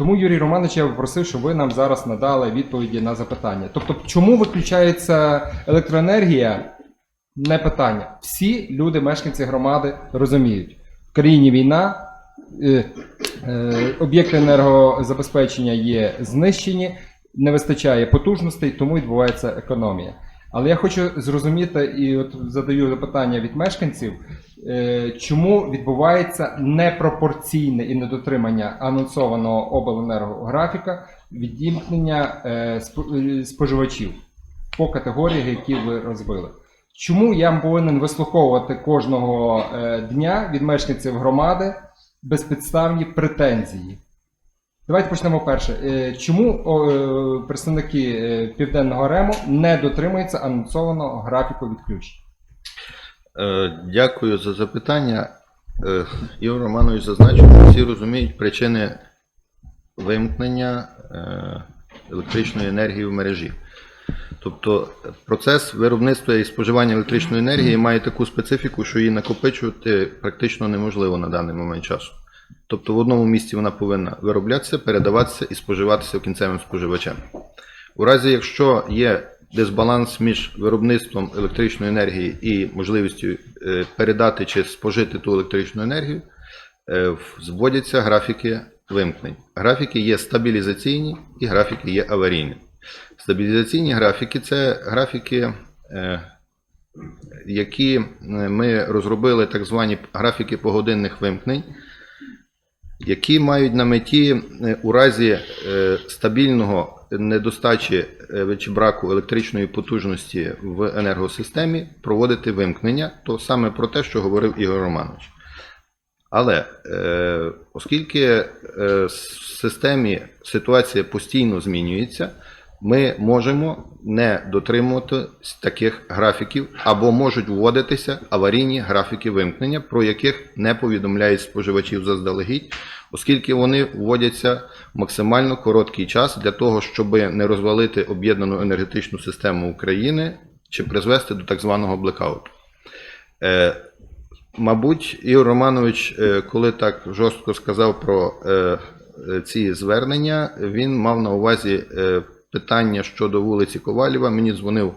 Тому, Юрій Романович, я попросив, щоб ви нам зараз надали відповіді на запитання. Тобто, чому виключається електроенергія? Не питання. Всі люди, мешканці громади, розуміють, в країні війна, е, е, об'єкти енергозабезпечення є знищені, не вистачає потужностей, тому відбувається економія. Але я хочу зрозуміти і от задаю запитання від мешканців, чому відбувається непропорційне і недотримання анонсованого обленерго графіка відімкнення е, е, споживачів по категоріях, які ви розбили. Чому я повинен вислуховувати кожного е, дня від мешканців громади безпідставні претензії? Давайте почнемо перше. Е, Чому е, представники е, Південного Рему не дотримуються анонсованого графіку відключень? Е, Дякую за запитання. Е, Ігор Романович зазначив, що всі розуміють причини вимкнення е, електричної енергії в мережі. Тобто процес виробництва і споживання електричної енергії має таку специфіку, що її накопичувати практично неможливо на даний момент часу. Тобто в одному місці вона повинна вироблятися, передаватися і споживатися кінцевим споживачем. У разі, якщо є дисбаланс між виробництвом електричної енергії і можливістю е, передати чи спожити ту електричну енергію, е, в- зводяться графіки вимкнень. Графіки є стабілізаційні і графіки є аварійні. Стабілізаційні графіки це графіки, е, які ми розробили так звані графіки погодинних вимкнень, які мають на меті у разі стабільного недостачі е, чи браку електричної потужності в енергосистемі проводити вимкнення, то саме про те, що говорив Ігор Романович. Але е, оскільки е, в системі ситуація постійно змінюється, ми можемо не дотримувати таких графіків або можуть вводитися аварійні графіки вимкнення, про яких не повідомляють споживачів заздалегідь, оскільки вони вводяться в максимально короткий час для того, щоб не розвалити об'єднану енергетичну систему України чи призвести до так званого блекауту. Е, Мабуть, Ігор Романович, е, коли так жорстко сказав про е, ці звернення, він мав на увазі питання щодо вулиці Ковалєва. Мені дзвонив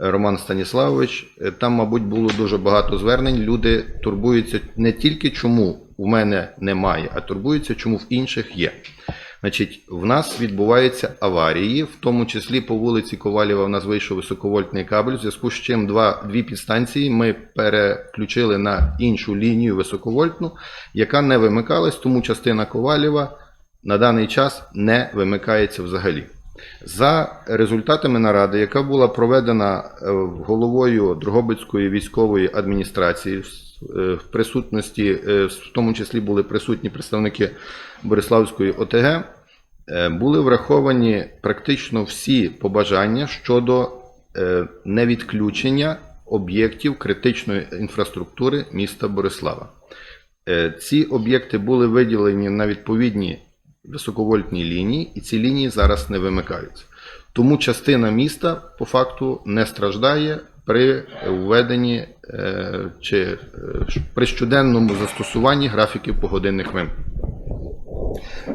е, Роман Станіславович. Е, Там, мабуть, було дуже багато звернень. Люди турбуються не тільки чому в мене немає, а турбуються, чому в інших є. Значить, в нас відбуваються аварії, в тому числі по вулиці Ковалєва в нас вийшов високовольтний кабель, в зв'язку з чим два, дві підстанції ми переключили на іншу лінію високовольтну, яка не вимикалась, тому частина Ковалєва на даний час не вимикається взагалі. За результатами наради, яка була проведена е, головою Дрогобицької військової адміністрації, е, в присутності, е, в тому числі були присутні представники Бориславської ОТГ, е, були враховані практично всі побажання щодо е, невідключення об'єктів критичної інфраструктури міста Борислава. Е, Ці об'єкти були виділені на відповідні високовольтні лінії, і ці лінії зараз не вимикаються. Тому частина міста по факту не страждає при введенні е, чи е, при щоденному застосуванні графіків погодинних вимкнень.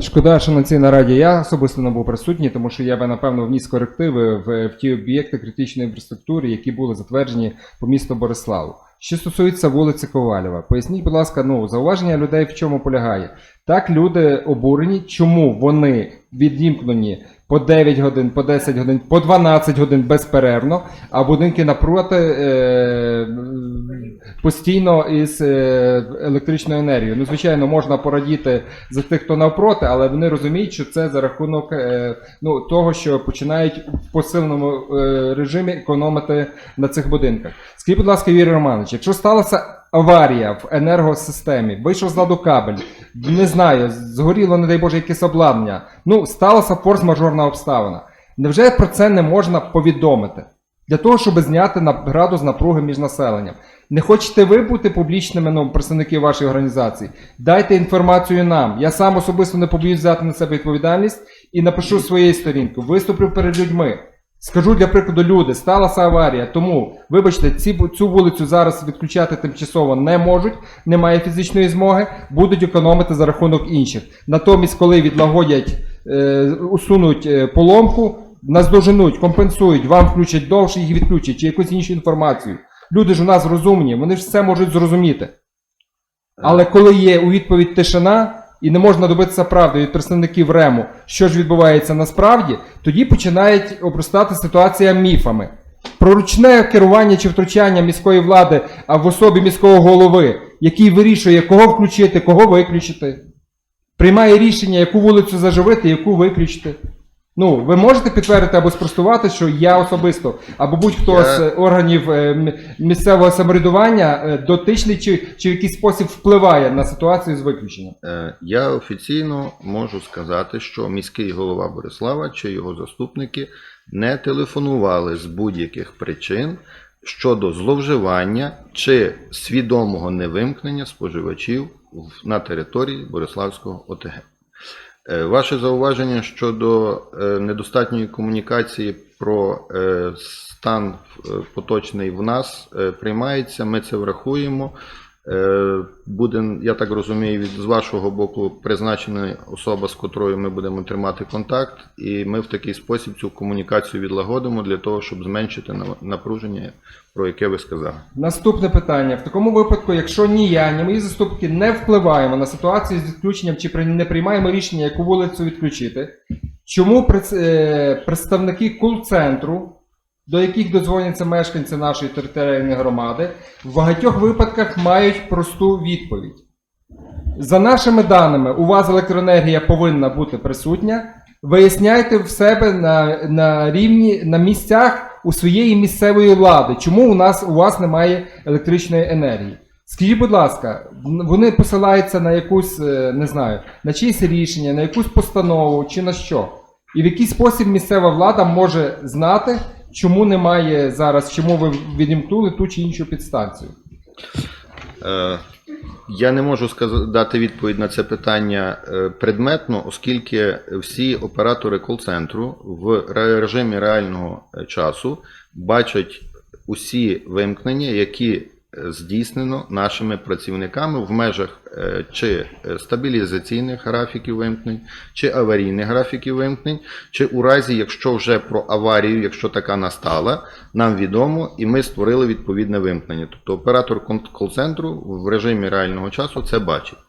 Шкода, що на цій нараді я особисто не був присутній, тому що я би напевно вніс корективи в, в ті об'єкти критичної інфраструктури, які були затверджені по місту Бориславу. Що стосується вулиці Ковалєва, поясніть, будь ласка, ну зауваження людей в чому полягає? Так, люди обурені, чому вони відімкнені по 9 годин, по 10 годин, по 12 годин безперервно, а будинки напроти е, постійно із е, електричною енергією. Ну, звичайно, можна порадіти за тих, хто навпроти, але вони розуміють, що це за рахунок е, ну, того, що починають в посиленому е, режимі економити на цих будинках. Скажіть, будь ласка, Юрій Романович, якщо сталася аварія в енергосистемі, вийшов з ладу кабель, не знаю, згоріло, не дай Боже, якесь обладнання, ну, сталася форс-мажорна обставина. Невже про це не можна повідомити? Для того, щоб зняти градус напруги між населенням. Не хочете ви бути публічними ну, представники вашої організації? Дайте інформацію нам. Я сам особисто не побоюсь взяти на себе відповідальність і напишу своєї сторінки. Виступлю перед людьми. Скажу для прикладу, люди, сталася аварія, тому, вибачте, ці, цю вулицю зараз відключати тимчасово не можуть, немає фізичної змоги, будуть економити за рахунок інших. Натомість, коли відлагодять е, усунуть е, поломку, наздоженуть, компенсують, вам включать довше, їх відключать, чи якусь іншу інформацію. Люди ж у нас розумні, вони ж все можуть зрозуміти. Але коли є у відповідь тишина і не можна добитися правди від представників РЕМу, що ж відбувається насправді, тоді починають обростати ситуація міфами. Про ручне керування чи втручання міської влади а в особі міського голови, який вирішує, кого включити, кого виключити, приймає рішення, яку вулицю заживити, яку виключити. Ну, ви можете підтвердити або спростувати, що я особисто, або будь-хто Я- з е, органів е, м- місцевого самоврядування е, дотичний чи, чи в якийсь спосіб впливає на ситуацію з виключенням. Е, Я офіційно можу сказати, що міський голова Борислава чи його заступники не телефонували з будь-яких причин щодо зловживання чи свідомого невимкнення споживачів в- на території Бориславського ОТГ. Е, Ваше зауваження щодо е, недостатньої комунікації про е, стан поточний в нас приймається. Ми це врахуємо. Е, Буде, я так розумію, від з вашого боку призначена особа, з котрою ми будемо тримати контакт, і ми в такий спосіб цю комунікацію відлагодимо для того, щоб зменшити напруження, про яке ви сказали. Наступне питання. В такому випадку, якщо ні я, ні мої заступники не впливаємо на ситуацію з відключенням чи не приймаємо рішення, яку вулицю відключити, чому е, представники кул-центру, до яких дозвоняться мешканці нашої територіальної громади, в багатьох випадках мають просту відповідь. За нашими даними, у вас електроенергія повинна бути присутня. Виясняйте в себе на, на рівні на місцях у своєї місцевої влади, чому у нас у вас немає електричної енергії. Скажіть, будь ласка, вони посилаються на якусь, е, не знаю, на чиєсь рішення, на якусь постанову чи на що? І в який спосіб місцева влада може знати, чому немає зараз, чому ви відімкнули ту чи іншу підстанцію? Е, Я не можу дати відповідь на це питання е, предметно, оскільки всі оператори кол-центру в режимі реального е, часу бачать усі вимкнення, які здійснено нашими працівниками в межах е, чи е, стабілізаційних графіків вимкнень, чи аварійних графіків вимкнень, чи у разі, якщо вже про аварію, якщо така настала, нам відомо, і ми створили відповідне вимкнення. Тобто оператор кол-центру в режимі реального часу це бачить.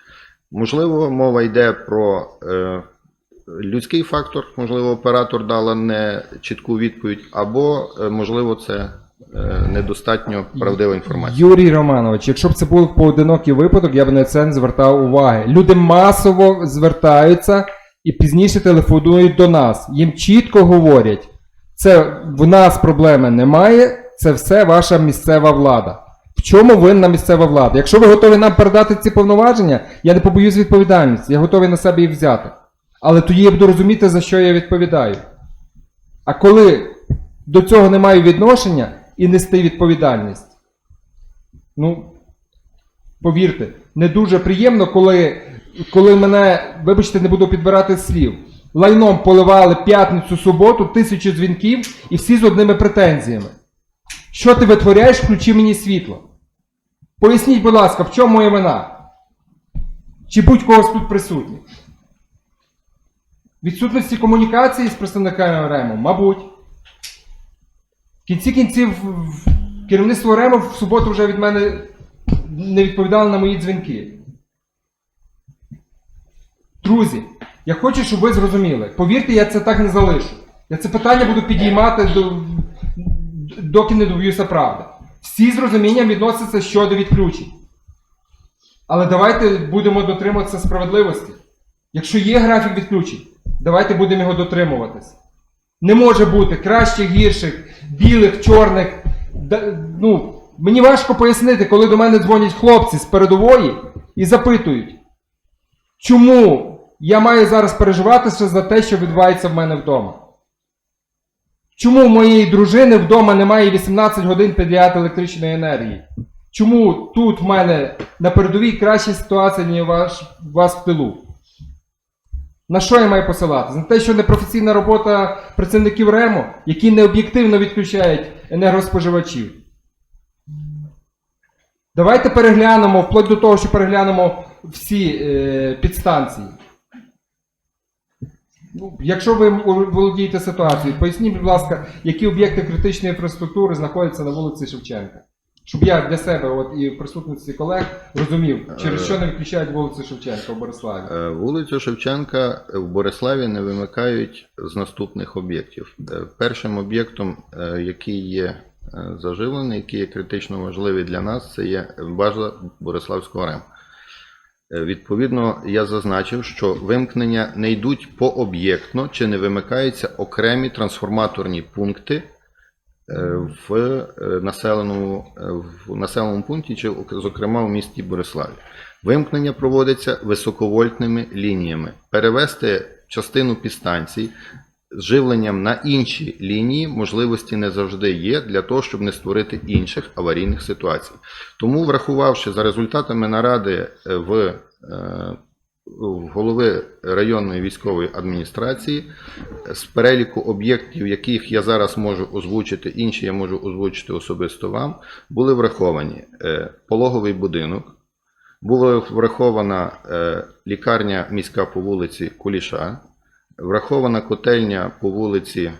Можливо, мова йде про е, людський фактор, можливо, оператор дала не чітку відповідь, або, можливо, це недостатньо правдива інформація. Юрій Романович, якщо б це був поодинокий випадок, я б на це не звертав уваги. Люди масово звертаються і пізніше телефонують до нас. Їм чітко говорять, це в нас проблеми немає, це все ваша місцева влада. В чому винна місцева влада? Якщо ви готові нам передати ці повноваження, я не побоюсь відповідальності, я готовий на себе їх взяти. Але тоді я буду розуміти, за що я відповідаю. А коли до цього не маю відношення і нести відповідальність, ну, повірте, не дуже приємно, коли, коли мене, вибачте, не буду підбирати слів, лайном поливали п'ятницю, суботу, тисячу дзвінків і всі з одними претензіями. Що ти витворяєш, включи мені світло. Поясніть, будь ласка, в чому моя вина? Чи будь-когось тут присутніх? Відсутності комунікації з представниками РЕМу, мабуть. В кінці кінців керівництво РЕМу в суботу вже від мене не відповідало на мої дзвінки. Друзі, я хочу, щоб ви зрозуміли. Повірте, я це так не залишу. Я це питання буду підіймати до, доки не доб'юся правди. Всі з розумінням відносяться щодо відключень. Але давайте будемо дотримуватися справедливості. Якщо є графік відключень, давайте будемо його дотримуватись. Не може бути кращих, гірших, білих, чорних. Ну, мені важко пояснити, коли до мене дзвонять хлопці з передової і запитують, чому я маю зараз переживатися за те, що відбувається в мене вдома. Чому в моєї дружини вдома немає 18 годин підряд електричної енергії? Чому тут в мене на передовій краща ситуація, ніж у вас в тилу? На що я маю посилатися? На те, що непрофесійна робота працівників РЕМу, які необ'єктивно відключають енергоспоживачів. Давайте переглянемо, вплоть до того, що переглянемо всі е, підстанції. Ну, якщо ви володієте ситуацією, поясніть, будь ласка, які об'єкти критичної інфраструктури знаходяться на вулиці Шевченка. Щоб я для себе, от і в присутності колег, розумів, через Е. що не відключають вулицю Шевченка в Бориславі. Е, Вулицю Шевченка в Бориславі не вимикають з наступних об'єктів. Е, Першим об'єктом, е, який є е, заживлений, який є критично важливий для нас, це є база Бориславського РЕМ. Е, Відповідно, я зазначив, що вимкнення не йдуть пооб'єктно чи не вимикаються окремі трансформаторні пункти в е, населеному, е, в населеному пункті, чи зокрема в місті Бориславі. Вимкнення проводиться високовольтними лініями. Перевести частину підстанцій з живленням на інші лінії можливості не завжди є для того, щоб не створити інших аварійних ситуацій. Тому, врахувавши за результатами наради е, е, в голови районної військової адміністрації, з переліку об'єктів, яких я зараз можу озвучити, інші я можу озвучити особисто вам, були враховані е, пологовий будинок. Була врахована е, лікарня міська по вулиці Куліша, врахована котельня по вулиці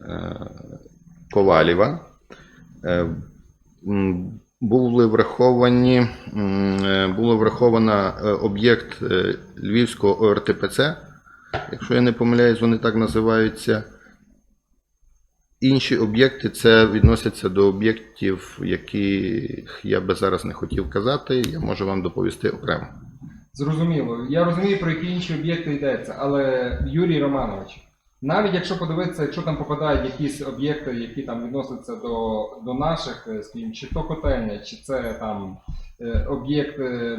е, Ковалєва. Були враховані, було враховано е, об'єкт е, Львівського ОРТПЦ, якщо я не помиляюсь, вони так називаються. Інші об'єкти це відносяться до об'єктів, яких я би зараз не хотів казати, я можу вам доповісти окремо. Зрозуміло. Я розумію, про які інші об'єкти йдеться, але Юрій Романович, навіть якщо подивитися, якщо там попадають якісь об'єкти, які там відносяться до, до наших, е, скажімо, чи то котельня, чи це там е, об'єкт, е,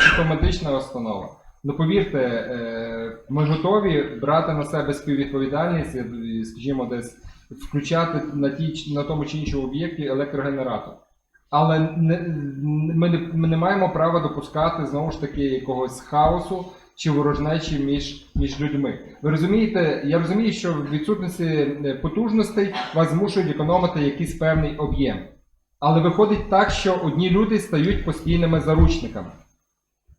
чи то медична установа. Ну повірте, е, ми готові брати на себе співвідповідальність, скажімо, десь включати на ті на тому чи іншому об'єкті електрогенератор. Але не, ми, не, ми не маємо права допускати знову ж таки якогось хаосу чи ворожнечі між, між людьми. Ви розумієте, я розумію, що в відсутності е, потужностей вас змушують економити якийсь певний об'єм. Але виходить так, що одні люди стають постійними заручниками,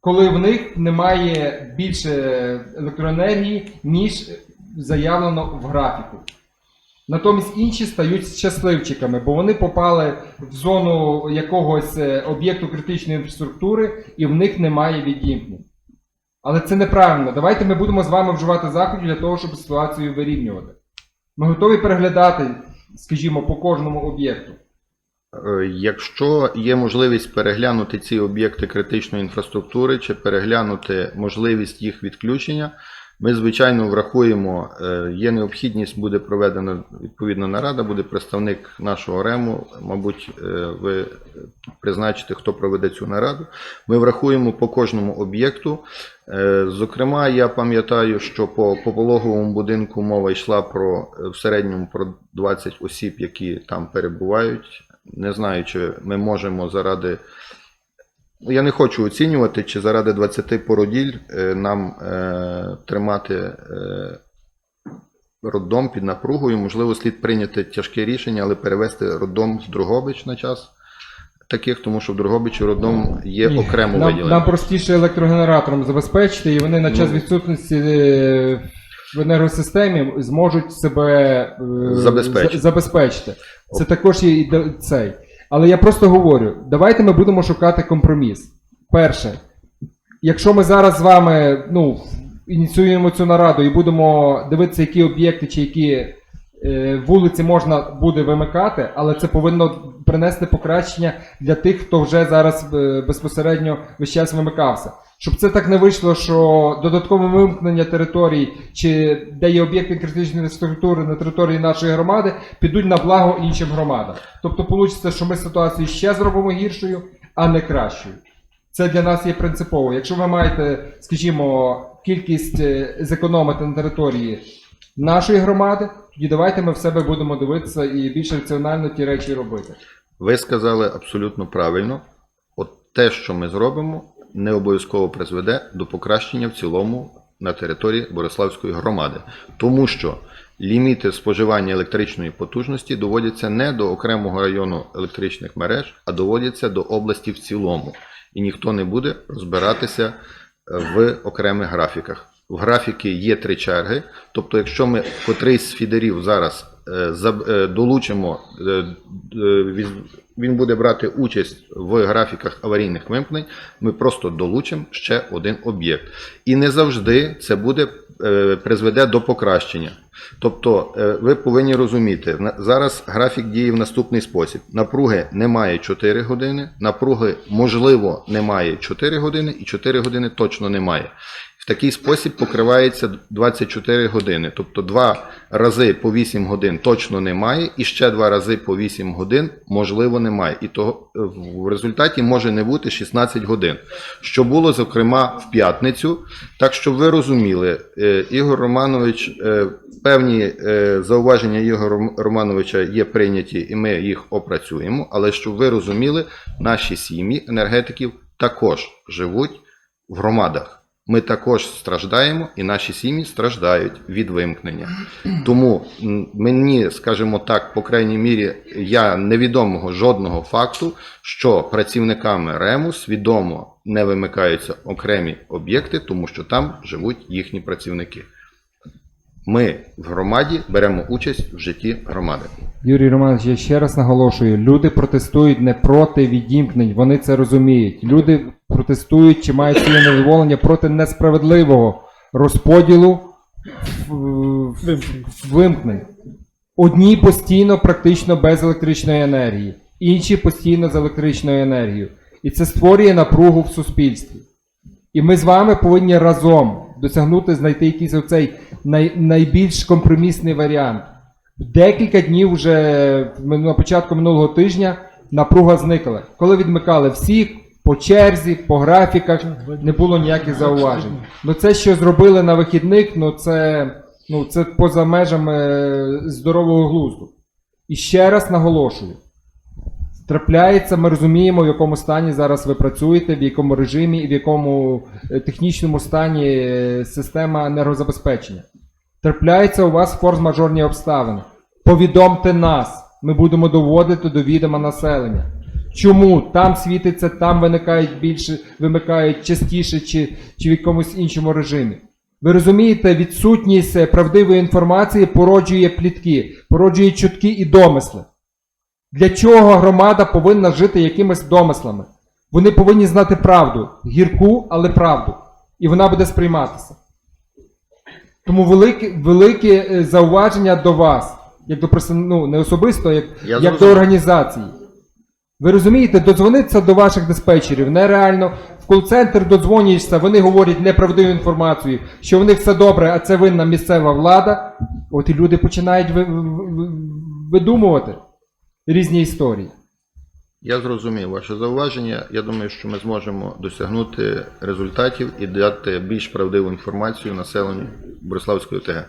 коли в них немає більше електроенергії, ніж заявлено в графіку. Натомість інші стають щасливчиками, бо вони попали в зону якогось е, об'єкту критичної інфраструктури і в них немає відімкнень. Але це неправильно. Давайте ми будемо з вами вживати заходів для того, щоб ситуацію вирівнювати. Ми готові переглядати, скажімо, по кожному об'єкту. Е, Якщо є можливість переглянути ці об'єкти критичної інфраструктури чи переглянути можливість їх відключення, ми, звичайно, врахуємо, е, є необхідність, буде проведена відповідна нарада, буде представник нашого РЕМу, мабуть, е, ви призначите, хто проведе цю нараду. Ми врахуємо по кожному об'єкту. Зокрема, я пам'ятаю, що по, по пологовому будинку мова йшла про в середньому про 20 осіб, які там перебувають. Не знаю, чи ми можемо заради. Я не хочу оцінювати, чи заради 20 породіль е, нам е, тримати е, роддом під напругою. Можливо, слід прийняти тяжке рішення, але перевести роддом в Другобич на час таких, тому що в Другобичі роддом є Ні, окремо нам, виділений. нам простіше електрогенератором забезпечити, і вони на час Ну. відсутності е, в енергосистемі зможуть себе е, Забезпечити. за- забезпечити. Це також є і до- цей. Але я просто говорю: давайте ми будемо шукати компроміс. Перше, якщо ми зараз з вами ну, ініціюємо цю нараду і будемо дивитися, які об'єкти чи які вулиці можна буде вимикати, але це повинно принести покращення для тих, хто вже зараз е, безпосередньо весь час вимикався. Щоб це так не вийшло, що додаткове вимкнення територій, чи де є об'єкти критичної інфраструктури на території нашої громади, підуть на благо іншим громадам. Тобто вийде, що ми ситуацію ще зробимо гіршою, а не кращою. Це для нас є принципово. Якщо ви маєте, скажімо, кількість е, зекономити на території нашої громади, тоді давайте ми в себе будемо дивитися і більш раціонально ті речі робити. Ви сказали абсолютно правильно. От те, що ми зробимо, не обов'язково призведе до покращення в цілому на території Бориславської громади. Тому що ліміти споживання електричної потужності доводяться не до окремого району електричних мереж, а доводяться до області в цілому. І ніхто не буде розбиратися в окремих графіках. В графіки є три черги. Тобто, якщо ми котрийсь з фідерів зараз е, е, долучимо, е, він буде брати участь в графіках аварійних вимкнень, ми просто долучимо ще один об'єкт. І не завжди це буде призведе до покращення. Тобто, ви повинні розуміти, зараз графік діє в наступний спосіб: напруги немає 4 години, напруги можливо немає 4 години, і 4 години точно немає. Такий спосіб покривається 24 години. Тобто два рази по 8 годин точно немає, і ще два рази по 8 годин можливо немає. І того е, в результаті може не бути 16 годин. Що було, зокрема, в п'ятницю. Так, щоб ви розуміли, е, Ігор Романович, е, певні зауваження Ігоря Ром- Романовича є прийняті, і ми їх опрацюємо. Але щоб ви розуміли, наші сім'ї енергетиків також живуть в громадах. Ми також страждаємо, і наші сім'ї страждають від вимкнення. Тому мені, скажімо так, по крайній мірі, я невідомого жодного факту, що працівниками РЕМу свідомо не вимикаються окремі об'єкти, тому що там живуть їхні працівники. Ми в громаді беремо участь в житті громади. Юрій Романович, я ще раз наголошую: люди протестують не проти відімкнень, вони це розуміють. Люди протестують чи мають своє невдоволення проти несправедливого розподілу вимкнень. Одні постійно практично без електричної енергії, інші постійно з електричною енергією. І це створює напругу в суспільстві. І ми з вами повинні разом досягнути, знайти якийсь оцей най, найбільш компромісний варіант. Декілька днів вже на початку минулого тижня напруга зникла. Коли відмикали всіх по черзі, по графіках, не було ніяких зауважень. Ну це, що зробили на вихідних, ну це, ну, це поза межами е, здорового глузду. І ще раз наголошую. Трапляється, ми розуміємо, в якому стані зараз ви працюєте, в якому режимі і в якому е, технічному стані е, система енергозабезпечення. Трапляються у вас форс-мажорні обставини. Повідомте нас, ми будемо доводити до відома населення. Чому там світиться, там виникають більше, вимикають частіше чи, чи в якомусь іншому режимі. Ви розумієте, відсутність е, правдивої інформації породжує плітки, породжує чутки і домисли. Для чого громада повинна жити якимись домислами? Вони повинні знати правду, гірку, але правду. І вона буде сприйматися. Тому велике, велике е, зауваження до вас, як до ну, не особисто, як, Я як до організації. Ви розумієте, додзвонитися до ваших диспетчерів нереально. В кол-центр додзвонюєшся, вони говорять неправдиву інформацію, що в них все добре, а це винна місцева влада. От і люди починають ви- ви- ви- видумувати різні історії. Я зрозумів ваше зауваження. Я думаю, що ми зможемо досягнути результатів і дати більш правдиву інформацію населенню Бориславської ОТГ.